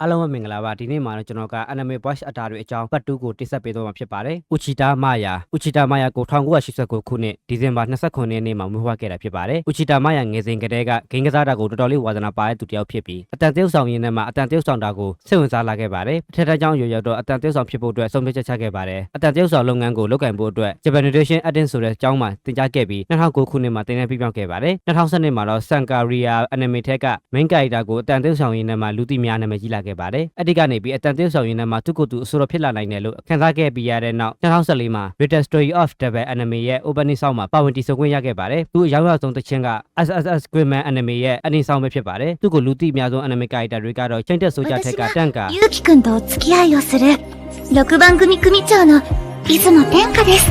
အားလုံးပဲမင်္ဂလာပါဒီနေ့မှာတော့ကျွန်တော်က anime voice actor တွေအကြောင်းပတ်တူးကိုတင်ဆက်ပေးသွားမှာဖြစ်ပါတယ်။ Uchita Maya Uchita Maya ကို1989ခုနှစ်ဒီဇင်ဘာ29ရက်နေ့မှာမွေးဖွားခဲ့တာဖြစ်ပါတယ်။ Uchita Maya ငယ်စဉ်ကတည်းကဂိမ်းကစားတာကိုတော်တော်လေးဝါသနာပါတဲ့သူတစ်ယောက်ဖြစ်ပြီးအတန်တရုပ်ဆောင်ရင်းနဲ့မှအတန်တရုပ်ဆောင်တာကိုစိတ်ဝင်စားလာခဲ့ပါတယ်။အထက်ထက်ကြောင့်ရွယ်ရောက်တော့အတန်တရုပ်ဆောင်ဖြစ်ဖို့အတွက်ဆုံးဖြတ်ချက်ချခဲ့ပါတယ်။အတန်တရုပ်ဆောင်လုပ်ငန်းကိုလုပ်ကင်ဖို့အတွက် Japan Nutrition Acting ဆိုတဲ့အကြောင်းမှာတင်ကြားခဲ့ပြီး2009ခုနှစ်မှာတင်တဲ့ပြပြောင်းခဲ့ပါတယ်။2012မှာတော့ Sankaria Anime ထက်က main character ကိုအတန်တရုပ်ဆောင်ရင်းနဲ့မှလူသိများနာမည်ကြီးလာခဲ့ပါတယ်။အဲ့ဒီကနေပြီးအတန်တရုပ်ဆောင်ရင်းနဲ့မှသူ့ကိုယ်သူအဆိုတော်ဖြစ်လာနိုင်တယ်လို့ခန်းစားခဲ့ပြီးရတဲ့နောက်2014မှာ Greater Story of Devil Anime ရဲ့ opening song မှာပါဝင်တည်ဆိုခွင့်ရခဲ့ပါတယ်။သူအရောက်ရောက်ဆုံးတစ်ချင်းက SSS Gridman Anime ရဲ့ ending song ပဲဖြစ်ပါတယ်။သူ့ကိုလူသိအများဆုံး anime character တွေကတော့ချိန်တက်ဆိုကြထက်ကတန့်ကာ ゆうきくんとお付き合いをする6番組組長の出雲天下です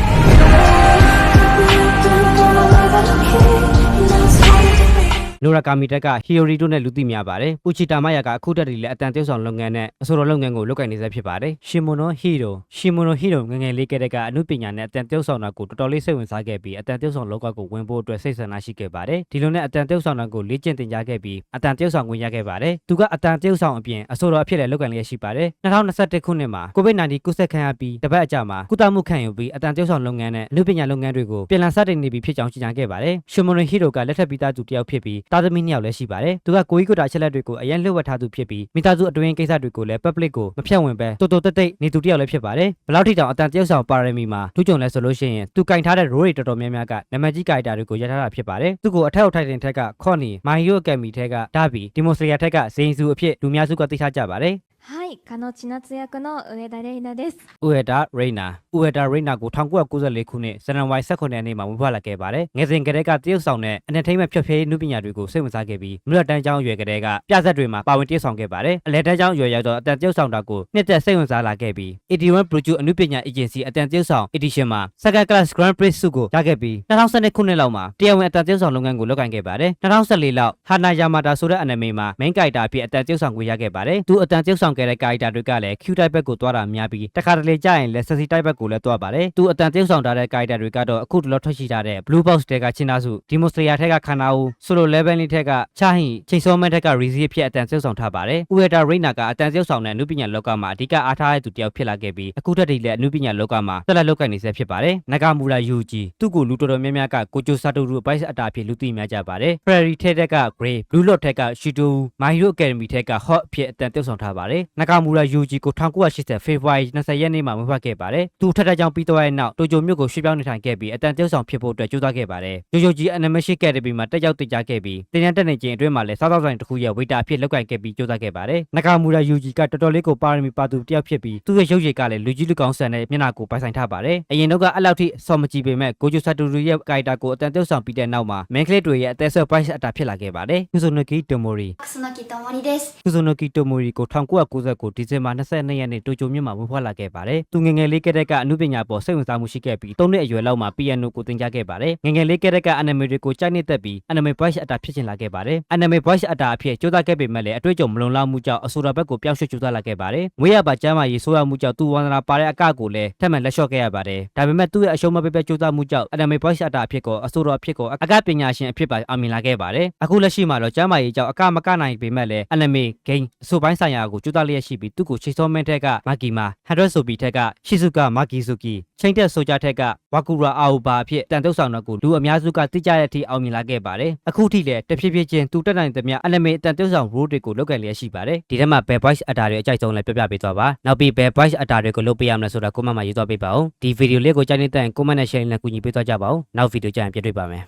နိုရာကာမီတက်ကဟီယိုရီတို့နဲ့လူသိများပါတယ်။ပူချီတာမယာကအခုတက်ဒီလည်းအတန်တရုပ်ဆောင်လုပ်ငန်းနဲ့အဆိုတော်လုပ်ငန်းကိုလုပ်ကိုင်နေဆဲဖြစ်ပါတယ်။ရှင်မိုနိုဟီရိုရှင်မိုနိုဟီရိုငယ်ငယ်လေးကတည်းကအမှုပညာနဲ့အတန်တရုပ်ဆောင်တာကိုတော်တော်လေးစိတ်ဝင်စားခဲ့ပြီးအတန်တရုပ်ဆောင်လောကကိုဝင်ဖို့အတွက်စိတ်ဆန္ဒရှိခဲ့ပါတယ်။ဒီလိုနဲ့အတန်တရုပ်ဆောင်တာကိုလေ့ကျင့်သင်ကြားခဲ့ပြီးအတန်တရုပ်ဆောင်ဝင်ရခဲ့ပါတယ်။သူကအတန်တရုပ်ဆောင်အပြင်အဆိုတော်အဖြစ်လည်းလုပ်ကိုင်လျက်ရှိပါတယ်။2021ခုနှစ်မှာ COVID-19 ကူးစက်ခံရပြီးတပတ်အကြာမှာကုသမှုခံယူပြီးအတန်တရုပ်ဆောင်လုပ်ငန်းနဲ့အမှုပညာလုပ်ငန်းတွေကိုပြန်လည်စတင်နေပြီဖြစ်ကြောင်းကြေညာခဲ့ပါတယ်။ရှင်မိုနိုဟီရိုကလက်ထပ်ပြီးသားသူတစ်ယောက်ဖြစ်ပြီးတာသမီနှစ်ယောက်လည်းရှိပါတယ်။သူကကိုကြီးကိုတာအချက်လက်တွေကိုအရင်လှုပ်ဝက်ထားသူဖြစ်ပြီးမိသားစုအတွင်းကိစ္စတွေကိုလည်း public ကိုမဖြတ်ဝင်ပဲတိုးတိုးတက်တက်နေသူတစ်ယောက်လည်းဖြစ်ပါတယ်။ဘယ်လောက်ထိတောင်အတန်တရုပ်ဆောင်ပါရမီမှာထူးချွန်လဲဆိုလို့ရှိရင်သူကင်ထားတဲ့ role တွေတော်တော်များများကနာမည်ကြီး character တွေကိုရထားတာဖြစ်ပါတယ်။သူ့ကိုအထက်အထိုက်တင်ထက်ကခေါ့နီမိုင်ယိုအကယ်မီထက်ကဒါဘီဒီမိုစရီယာထက်ကဇိန်စုအဖြစ်လူများစုကသိထားကြပါတယ်။はい、加納千夏役の上田玲奈です。 ဥဟေတာရိနာဥဟေတာရိနာကို1994ခုနှစ်ဇန်နဝါရီ18ရက်နေ့မှာမွေးဖွားလာခဲ့ပါတယ်။ငယ်စဉ်ကတည်းကတရုတ်ဆောင်တဲ့ entertainment ဖြတ်ဖြည်းနုပညာတွေကိုစိတ်ဝင်စားခဲ့ပြီးမြို့တန်းကျောင်းရွယ်ကတည်းကပြဆက်တွေမှာပါဝင်တရုတ်ဆောင်ခဲ့ပါတယ်။အလဲတန်းကျောင်းရွယ်ရောက်တော့အတန်တရုတ်ဆောင်တာကိုနှစ်သက်စိတ်ဝင်စားလာခဲ့ပြီး81 Produce အနုပညာ agency အတန်တရုတ်ဆောင် edition မှာ second class grand prix ဆုကိုရခဲ့ပြီး2012ခုနှစ်လောက်မှာတရားဝင်အတန်တရုတ်ဆောင်လုပ်ငန်းကိုလုပ်ကိုင်ခဲ့ပါတယ်။2014လောက်ဟာနာယာမာတာဆိုတဲ့ anime မှာ main character အဖြစ်အတန်တရုတ်ဆောင်ကိုရခဲ့ပါတယ်။သူအတန်တရုတ်ဆောင်ခဲ့တဲ့ ့ character တွေကလည်း Q type ဘက်ကိုသွားတာများပြီးတခါတလေကြာရင်လည်း sexy type ဘက်ကိုလည်းသွားပါတယ်။သူအတန်တရုတ်ဆောင်ထားတဲ့ character တွေကတော့အခုတလောထွက်ရှိထားတဲ့ Blue Box တဲကချင်းသားစု Demonstria ထက်ကခန္ဓာဦး Solo Level လေးထက်ကချဟင်ချိန်စောမဲထက်က Rizzi အဖြစ်အတန်တရုတ်ဆောင်ထားပါတယ်။ Ueda Reina ကအတန်တရုတ်ဆောင်တဲ့အနုပညာလောကမှာအဓိကအားထားတဲ့သူတစ်ယောက်ဖြစ်လာခဲ့ပြီးအခုထက်ထိလည်းအနုပညာလောကမှာဆက်လက်လုပ်ကိုင်နေဆဲဖြစ်ပါတယ်။နဂါမူရာယူဂျီသူ့ကိုလူတော်တော်များများကကိုဂျိုဆာတိုရူဘိုက်စ်အတာဖြစ်လူသိများကြပါတယ်။ Prairie ထက်က Gray Blue Lot ထက်က Shito My Hero Academy ထက်က Hot အဖြစ်အတန်တရုတ်ဆောင်ထားပါတယ်။နာကာမူရာယူဂျီကို1980ဖေဖော်ဝါရီ20ရက်နေ့မှာဝင်ဖက်ခဲ့ပါတယ်။သူထပ်ထပ်ကြောင်ပြီးသွားတဲ့နောက်တိုဂျိုမြို့ကိုရွှေ့ပြောင်းနေထိုင်ခဲ့ပြီးအတန်တုပ်ဆောင်ဖြစ်ဖို့အတွက်ကြိုးစားခဲ့ပါတယ်။ဂျိုဂျိုဂျီ Animation Academy မှာတက်ရောက်တက်ကြခဲ့ပြီးတင်ရန်တက်နေခြင်းအတွင်းမှာလည်းစားသောက်ဆိုင်တစ်ခုရဲ့ဝေတာအဖြစ်လုပ်ကိုင်ခဲ့ပြီးကြိုးစားခဲ့ပါတယ်။နာကာမူရာယူဂျီကတော်တော်လေးကိုပါရမီပါသူတစ်ယောက်ဖြစ်ပြီးသူ့ရဲ့ရုပ်ရည်ကလည်းလူကြီးလူကောင်းဆန်တဲ့မျက်နှာကိုပိုင်ဆိုင်ထားပါတယ်။အရင်တော့ကအဲ့လောက်ထိဆော်မကြည့်ပေမဲ့ကိုဂျိုဆာတူရီရဲ့ကာရက်တာကိုအတန်တုပ်ဆောင်ပြီးတဲ့နောက်မှာမင်းကလေးတွေရဲ့အသက်ဆက်ပိုက်အတာဖြစ်လာခဲ့ပါတယ်။ကုဇိုနိုကီတိုမိုရီကုဇိုနိုကီတိုမိုရီကို1990 1999ဒီဇင်ဘာ22ရက်နေ့တိုကျိုမြို့မှာဝင်ဖွားလာခဲ့ပါတယ်။သူငယ်ငယ်လေးကတည်းကအမှုပညာပေါ်စိတ်ဝင်စားမှုရှိခဲ့ပြီး၃နှစ်အရွယ်လောက်မှာပီယန်နိုကိုသင်ကြားခဲ့ပါတယ်။ငယ်ငယ်လေးကတည်းက anime တွေကိုကြိုက်နေတတ်ပြီး anime voice အတာဖြစ်ချင်လာခဲ့ပါတယ်။ anime voice အတာအဖြစ်ကြိုးစားခဲ့ပေမဲ့လည်းအတွေ့အကြုံမလုံလောက်မှုကြောင့်အဆိုတော်ဘက်ကိုပြောင်းရွှေ့ကြိုးစားလာခဲ့ပါတယ်။မွေးရပါကျမ်းမာရေးဆိုးရမှုကြောင့်သူဝန္ဒနာပါတဲ့အကကိုလည်းထပ်မံလက်လျှော့ခဲ့ရပါတယ်။ဒါပေမဲ့သူ့ရဲ့အရှုံးမပေးပဲကြိုးစားမှုကြောင့် anime voice အတာအဖြစ်ကိုအဆိုတော်အဖြစ်ကိုအကပညာရှင်အဖြစ်ပါအောင်မြင်လာခဲ့ပါတယ်။အခုလက်ရှိမှာတော့ကျမ်းမာရေးကြောင့်အကမကနိုင်ပေမဲ့လည်း anime game အဆိုပိုင်းဆိုင်ရာကိုကြိုးစားလျက်ရှိပြီးသူ့ကိုချိတ်စောမင်းထက်ကမာဂီမာ100ဆိုဘီထက်ကရှီဇုကာမာဂီဇူကီချိန်တက်ဆိုကြထက်ကဝါကူရာအာအိုဘာအဖြစ်တန်တုပ်ဆောင်တော့ကိုလူအများစုကသိကြတဲ့အထိအောင်မြင်လာခဲ့ပါတယ်။အခုထိလည်းတဖြည်းဖြည်းချင်းသူတက်နိုင်သမျှ anime တန်တုပ်ဆောင် role တွေကိုလုပ်ခဲ့လျက်ရှိပါတယ်။ဒီထဲမှာ bad voice အတာတွေအကြိုက်ဆုံးလည်းပြပြပေးသွားပါ။နောက်ပြီး bad voice အတာတွေကိုလုပ်ပေးရမလဲဆိုတာ comment မှာရေးသွားပေးပါဦး။ဒီဗီဒီယိုလေးကိုကြိုက်နေတဲ့ comment နဲ့ share နဲ့ကူညီပေးသွားကြပါဦး။နောက်ဗီဒီယိုကြရင်ပြန်တွေ့ပါမယ်။